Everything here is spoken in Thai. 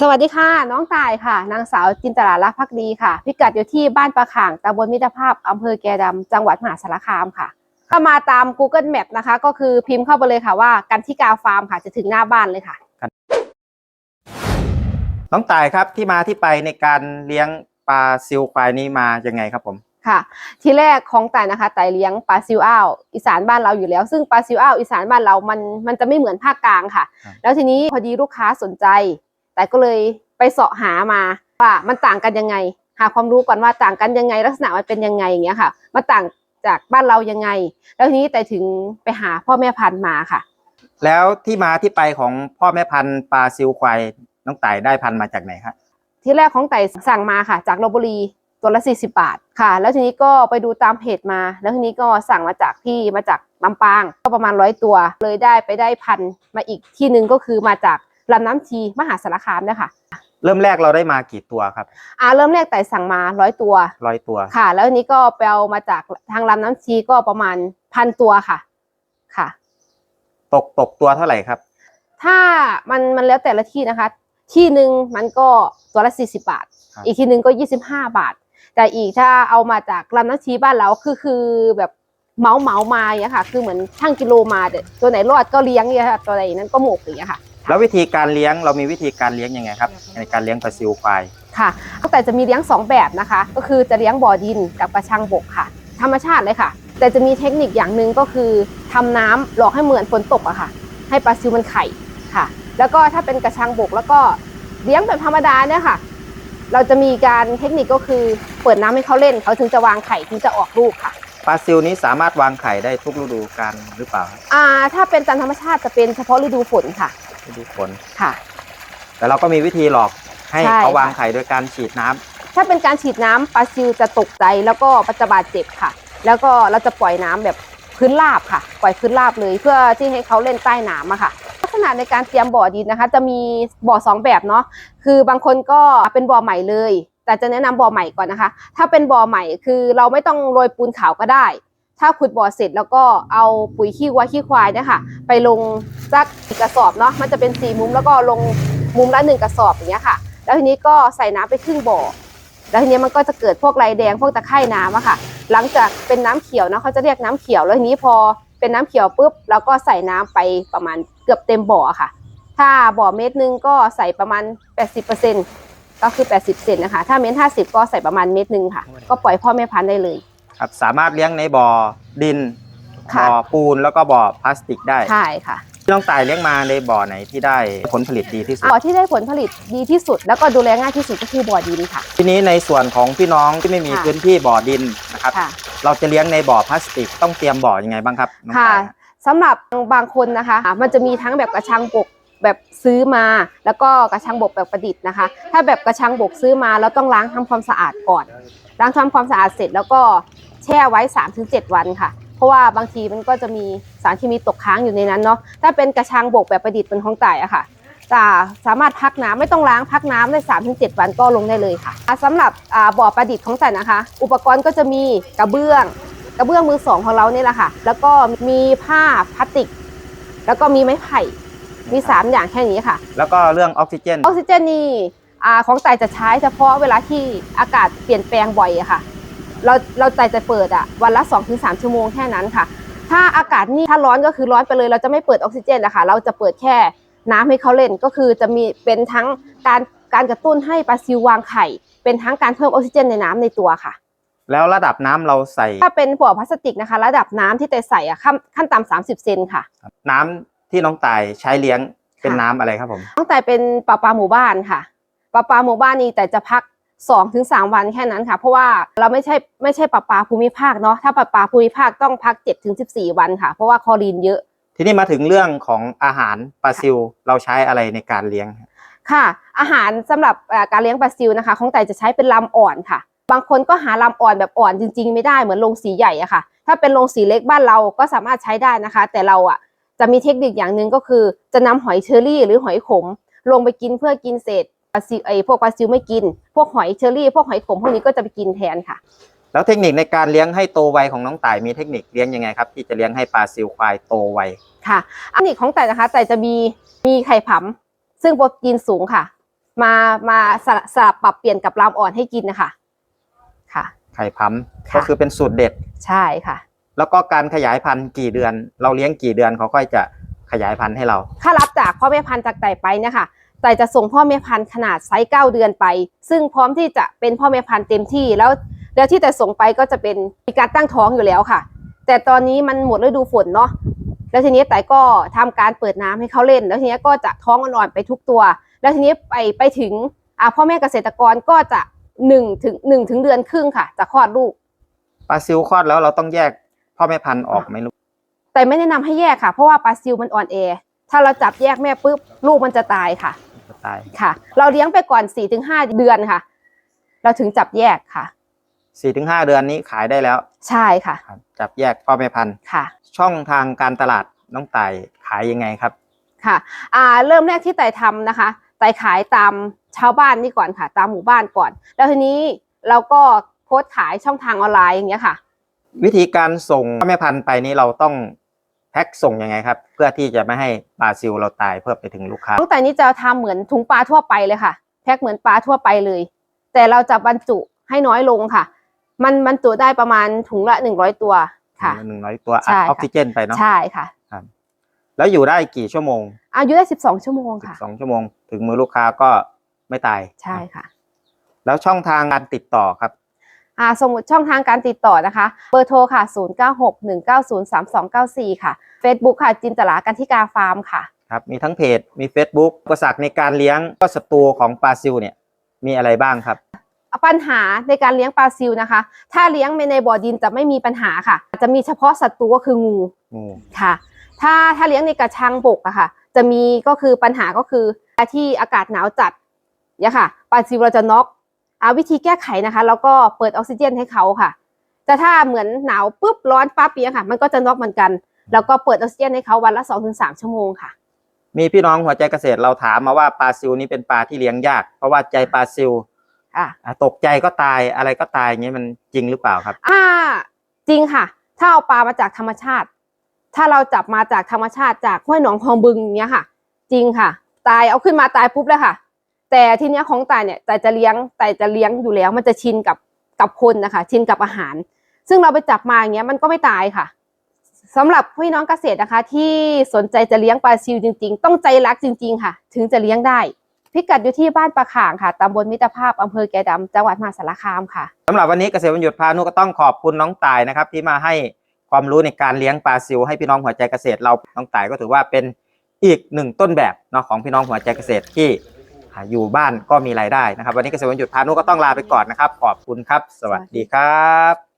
สวัสดีค่ะ น้องตายค่ะ นางสาวจินตลาลักษณ์พักดีค่ะ พิกัดอยู่ที่บ้านประข่างตำบลมิตรภาพอำเภอแกดำจังหวัดมหาสารคามค่ะ ถ้ามาตาม Google Map นะคะ ก็คือพิมพ์เข้าไปเลยค่ะว่ากันที่กาฟาร์มค่ะ จะถึงหน้าบ้านเลยค่ะ น้องต่ายครับที่มาที่ไปในการเลี้ยงปลาซิลควายนี้มายังไงครับผมค่ะ ที่แรกของต่ายนะคะต่ายเลี้ยงปลาซิวอ้าวอีสานบ้านเราอยู่แล้ว ซึ่งปลาซิวอ้าวอีสานบ้านเรามันมันจะไม่เหมือนภาคกลางค่ะครับแล้วทีนี้พอดีลูกค้าสนใจ แต่ก็เลยไปเสาะหามาว่ามันต่างกันยังไง หาความรู้ก่อนว่าต่างกันยังไง ลักษณะมันเป็นยังไงอย่างเงี้ยค่ะมันต่างจากบ้านเรายังไง แล้วทีนี้แต่ถึงไปหาพ่อแม่พันธุ์มาค่ะ แล้วที่มาที่ไปของพ่อแม่พันธุ์ปลาซิลควายน้องต่ายได้พันธุ์มาจากไหนครับที่แรกของไต่สั่งมาค่ะ จากลบบุรีตัวละ 40 บาทค่ะ แล้วทีนี้ก็ไปดูตามเพจมา แล้วทีนี้ก็สั่งมาจากที่มาจากลำปาง ก็ประมาณร้อยตัว เลยได้ไปได้พันธุ์มาอีกที่หนึ่งก็คือมาจาก ลำน้ำชีมหาสารคามเนี่ยค่ะ เริ่มแรกเราได้มากี่ตัวครับ อ่าเริ่มแรกไต่สั่งมาร้อยตัวร้อยตัวค่ะ แล้วทีนี้ก็ไปเอามาจากทางลำน้ำชีก็ประมาณพันตัวค่ะ ค่ะ ตกตกตัวเท่าไหร่ครับ ถ้ามันมันแล้วแต่ละที่นะคะ ที่หนึ่งมันก็ตัวละ40บาทครับอีกที่หนึ่งก็25บาท แต่อีกถ้าเอามาจากลำน้ำชีบ้านเราคือคือแบบเหมาเหมามาอย่างเงี้ยค่ะ คือเหมือนช่างกิโลมาเด็ดตัวไหนรอดก็เลี้ยงเนี่ยค่ะ ตัวไหนนั้นก็หมกอย่างเงี้ยค่ะ แล้ววิธีการเลี้ยงเรามีวิธีการเลี้ยงยังไงครับ ในการเลี้ยงปลาซิลควายค่ะตั้งแต่จะมีเลี้ยงสองแบบนะคะ ก็คือจะเลี้ยงบ่อดินกับกระชังบกค่ะ ธรรมชาติเลยค่ะ แต่จะมีเทคนิคอย่างหนึ่งก็คือทำน้ำหลอกให้เหมือนฝนตกอะค่ะ ให้ปลาซิวมันไข่ค่ะ แล้วก็ถ้าเป็นกระชังบกแล้วก็เลี้ยงแบบธรรมดาเนี่ยค่ะ เราจะมีการเทคนิคก็คือเปิดน้ำให้เขาเล่น เขาถึงจะวางไข่ถึงจะออกลูกค่ะปลาซิลนี้สามารถวางไข่ได้ทุกฤดูกาลหรือเปล่าครับอ่า ถ้าเป็นตามธรรมชาติจะเป็นเฉพาะฤดูฝนค่ะ ฤดูฝนค่ะ แต่เราก็มีวิธีหลอกให้ใช่เขาวางค่ะ ไข่โดยการฉีดน้ำถ้าเป็นการฉีดน้ำปลาซิวจะตกใจแล้วก็จะบาดเจ็บค่ะ แล้วก็เราจะปล่อยน้ำแบบพื้นราบค่ะ ปล่อยพื้นราบเลยเพื่อที่ให้เขาเล่นใต้น้ำอะค่ะ ลักษณะในการเตรียมบ่อดินนะคะ จะมีบ่อสองแบบเนาะคือบางคนก็เป็นบ่อใหม่เลย แต่จะแนะนำบ่อใหม่ก่อนนะคะ ถ้าเป็นบ่อใหม่คือเราไม่ต้องโรยปูนขาวก็ได้ ถ้าขุดบ่อเสร็จแล้วก็เอาปุ๋ยขี้วัวขี้ควายเนี่ยค่ะ ไปลงสักกระสอบเนาะมันจะเป็นสี่มุมแล้วก็ลงมุมละหนึ่งกระสอบอย่างเงี้ยค่ะ แล้วทีนี้ก็ใส่น้ำไปครึ่งบ่อ แล้วทีนี้มันก็จะเกิดพวกไรแดงพวกตะไคร่น้ำอะค่ะ หลังจากเป็นน้ำเขียวนะเขาจะเรียกน้ำเขียวแล้วทีนี้พอเป็นน้ำเขียวปุ๊บเราก็ใส่น้ำไปประมาณเกือบเต็มบ่อค่ะ ถ้าบ่อเม็ดนึงก็ใส่ประมาณ 80%ก็คือ 80 เซนนะคะ ถ้าเม็ด50 ก็ใส่ประมาณเม็ดนึงค่ะ ก็ปล่อยพ่อแม่พันธุ์ได้เลย ครับสามารถเลี้ยงในบ่อดินค่ะ บ่อปูนแล้วก็บ่อพลาสติกได้ใช่ค่ะน้องต่ายเลี้ยงมาในบ่อไหนที่ได้ผลผลิตดีที่สุด บ่อที่ได้ผลผลิตดีที่สุด แล้วก็ดูแลง่ายที่สุดก็คือบ่อดินค่ะ ทีนี้ในส่วนของพี่น้องที่ไม่มีค่ะ พื้นที่บ่อดินนะครับ ค่ะ เราจะเลี้ยงในบ่อพลาสติกต้องเตรียมบ่อยังไงบ้างครับน้องค่ะต่ายสำหรับบางคนนะคะมันจะมีทั้งแบบกระชังบกแบบซื้อมา แล้วก็กระชังบกแบบประดิษฐ์นะคะ ถ้าแบบกระชังบกซื้อมาเราต้องล้างทำความสะอาดก่อน ล้างทำความสะอาดเสร็จแล้วก็ แช่ไว้ 3-7 วันค่ะ เพราะว่าบางทีมันก็จะมีสารเคมีตกค้างอยู่ในนั้นเนาะถ้าเป็นกระชังบกแบบประดิษฐ์เป็นของต่ายอะค่ะจะสามารถพักน้ำไม่ต้องล้างพักน้ำได้ 3-7 วันก็ลงได้เลยค่ะอะสำหรับอ่าบ่อประดิษฐ์ของแต่นะคะ อุปกรณ์ก็จะมีกระเบื้อง กระเบื้องมือสองของเราเนี่ยแหละค่ะ แล้วก็มีผ้าพลาสติก แล้วก็มีไม้ไผ่มี 3 อย่างแค่นี้ค่ะ แล้วก็เรื่องออกซิเจนออกซิเจนนี่อ่าของไต่จะใช้เฉพาะเวลาที่อากาศเปลี่ยนแปลงบ่อยอะค่ะ เราเราไต่จะเปิดอะวันละ 2-3 ชั่วโมงแค่นั้นค่ะ ถ้าอากาศนี่ถ้าร้อนก็คือร้อนไปเลย เราจะไม่เปิดออกซิเจนนะคะเราจะเปิดแค่น้ำให้เขาเล่นก็คือจะมีเป็นทั้งการการกระตุ้นให้ปลาซิววางไข่ เป็นทั้งการเพิ่มออกซิเจนในน้ำในตัวค่ะ แล้วระดับน้ำเราใส่ ถ้าเป็นบ่อพลาสติกนะคะ ระดับน้ำที่แต่ใส่อะขั้นขั้นต่ำ30เซนค่ะ น้ำที่น้องต่ายใช้เลี้ยงเป็นค่ะน้ำอะไรครับผมตั้งแต่เป็นปลาปลาหมู่บ้านค่ะปลาปลาหมู่บ้านนี่แต่จะพัก 2อถึงสวันแค่นั้นค่ะ เพราะว่าเราไม่ใช่ไม่ใช่ปลาปลาภูมิภาคเนาะถ้าปลาปลาภูมิภาคต้องพัก7จ็ถึงสิวันค่ะ เพราะว่าคลอรีนเยอะ ทีนี้มาถึงเรื่องของอาหารปลาซิลเราใช้อะไรในการเลี้ยงค่ะ อาหารสำหรับเอ่อการเลี้ยงปลาซิวนะคะของแต่จะใช้เป็นลำอ่อนค่ะ บางคนก็หาลำอ่อนแบบอ่อนจริง ๆ ไม่ได้เหมือนโรงสีใหญ่อะค่ะ ถ้าเป็นโรงสีเล็กบ้านเราก็สามารถใช้ได้นะคะ แต่เราอะจะมีเทคนิคอย่างหนึ่งก็คือ จะนำหอยเชอรี่หรือหอยขม ลงไปกินเพื่อกินเศษ ปลาซิวไอ้พวกปลาซิวไม่กิน พวกหอยเชอรี่ พวกหอยขมพวกนี้ก็จะไปกินแทนค่ะ แล้วเทคนิคในการเลี้ยงให้โตไวของน้องต่ายมีเทคนิคเลี้ยงยังไงครับที่จะเลี้ยงให้ปลาซิลควายโตไวค่ะอันนี้ของแต่นะคะแต่จะมีมีไข่ผำซึ่งโปรตีนสูงค่ะ มามาสลับสลับปรับเปลี่ยนกับลามอ่อนให้กินนะคะค่ะ ไข่พัมค่ะก็คือเป็นสูตรเด็ดใช่ค่ะ แล้วก็การขยายพันธุ์กี่เดือน เราเลี้ยงกี่เดือนเขาค่อยจะขยายพันธุ์ให้เรา ถ้ารับจากพ่อแม่พันธุ์จากไต่ไปเนี่ยค่ะ ไต่จะส่งพ่อแม่พันธุ์ขนาดไซส์เก้าเดือนไป ซึ่งพร้อมที่จะเป็นพ่อแม่พันธุ์เต็มที่แล้วแล้วที่แต่ส่งไปก็จะเป็นมีการตั้งท้องอยู่แล้วค่ะ แต่ตอนนี้มันหมดฤดูฝนเนาะแล้วทีนี้ไต่ก็ทำการเปิดน้ำให้เขาเล่น แล้วทีนี้ก็จะท้องอ่อนๆไปทุกตัว แล้วทีนี้ไปไปถึงอ่าพ่อแม่เกษตรกรก็จะหนึ่งถึงหนึ่งถึงเดือนครึ่งค่ะ จะคลอดลูกปลาซิลคลอดแล้วเราต้องแยกพ่อแม่พันธุ์ออกไหมลูกแต่ไม่แนะนำให้แยกค่ะ เพราะว่าปลาซิลมันอ่อนแอถ้าเราจับแยกแม่ปุ๊บลูกมันจะตายค่ะจะ ตายค่ะ เราเลี้ยงไปก่อน4ี่ถึงห้าเดือนค่ะ เราถึงจับแยกค่ะสี่ถึงห้าเดือนนี้ขายได้แล้ว ใช่ค่ะครับจับแยกพ่อแม่พันธุ์ค่ะ ช่องทางการตลาดน้องต่ายขายยังไงครับค่ะอ่าเริ่มแรกที่ไต่ทำนะคะไต่ขายตามชาวบ้านนี่ก่อนค่ะ ตามหมู่บ้านก่อน แล้วทีนี้เราก็โพสต์ขายช่องทางออนไลน์อย่างเงี้ยค่ะ วิธีการส่งพ่อแม่พันธุ์ไปนี่เราต้อง แพ็คส่งยังไงครับ เพื่อที่จะไม่ให้ปลาซิลเราตายเพื่อไปถึงลูกค้า ตั้งแต่นี้จะทำเหมือนถุงปลาทั่วไปเลยค่ะ แพ็คเหมือนปลาทั่วไปเลย แต่เราจะบรรจุให้น้อยลงค่ะ มันบรรจุได้ประมาณถุงละหนึ่งร้อยตัวค่ะหนึ่งร้อยตัวอัใช่ดค่ะออกซิเจนไปเนาะใช่ค่ะแล้วอยู่ได้กี่ชั่วโมง อายุได้สิบสองชั่วโมงค่ะ12ชั่วโมง ถึงมือลูกค้าก็ไม่ตายใช่ค่ะ แล้วช่องทางการติดต่อครับอ่า สมมติช่องทางการติดต่อนะคะ เบอร์โทรค่ะ 0961903294 ค่ะ Facebook ค่ะ จินตลากันทิกาฟาร์มค่ะ ครับ มีทั้งเพจ มี Facebook อุปสรรคในการเลี้ยงก็ศัตรูของปลาซิลเนี่ย มีอะไรบ้างครับ ปัญหาในการเลี้ยงปลาซิลนะคะ ถ้าเลี้ยงในบ่อดินจะไม่มีปัญหาค่ะ จะมีเฉพาะศัตรูก็คืองูงูค่ะ ถ้าถ้าเลี้ยงในกระชังบกอะค่ะ จะมีก็คือปัญหาก็คือที่อากาศหนาวจัดเนี่ยค่ะ ปลาซิลเราจะน็อกอา วิธีแก้ไขนะคะ แล้วก็เปิดออกซิเจนให้เขาค่ะ แต่ถ้าเหมือนหนาวปุ๊บร้อนปั๊บเนี้ยค่ะ มันก็จะน็อกเหมือนกัน แล้วก็เปิดออกซิเจนให้เขาวันละ 2-3 ชั่วโมงค่ะ มีพี่น้องหัวใจเกษตรเราถามมาว่าปลาซิลนี่เป็นปลาที่เลี้ยงยาก เพราะว่าใจปลาซิลค่ะอะตกใจก็ตายอะไรก็ตายอย่างนี้มันจริงหรือเปล่าครับ อ่า จริงค่ะ ถ้าเอาปลามาจากธรรมชาติ ถ้าเราจับมาจากธรรมชาติจากห้วยหนองคลองบึงอย่างเงี้ยค่ะ จริงค่ะ ตายเอาขึ้นมาตายปุ๊บเลยค่ะ แต่ทีเนี้ยของตายเนี่ยแต่จะเลี้ยงแต่จะเลี้ยงอยู่แล้ว มันจะชินกับกับคนนะคะ ชินกับอาหาร ซึ่งเราไปจับมาอย่างเงี้ยมันก็ไม่ตายค่ะสำหรับพี่น้องเกษตรนะคะ ที่สนใจจะเลี้ยงปลาซิวจริง ๆ ต้องใจรักจริง ๆ ค่ะ ถึงจะเลี้ยงได้ พิกัดอยู่ที่บ้านปลาข่างค่ะตำบลมิตรภาพอำเภอแก่ดำจังหวัดมหาสารคามค่ะสำหรับวันนี้เกษตรวันหยุดพานุก็ต้องขอบคุณน้องต่ายนะครับ ที่มาให้ความรู้ในการเลี้ยงปลาซิลให้พี่น้องหัวใจเกษตรเราน้องต่ายก็ถือว่าเป็นอีกหนึ่งต้นแบบเนาะของพี่น้องหัวใจเกษตรที่ อยู่บ้านก็มีรายได้นะครับ วันนี้เกษตรวันหยุดพานุก็ต้องลาไปก่อนนะครับ ขอบคุณครับ สวัสดีครับ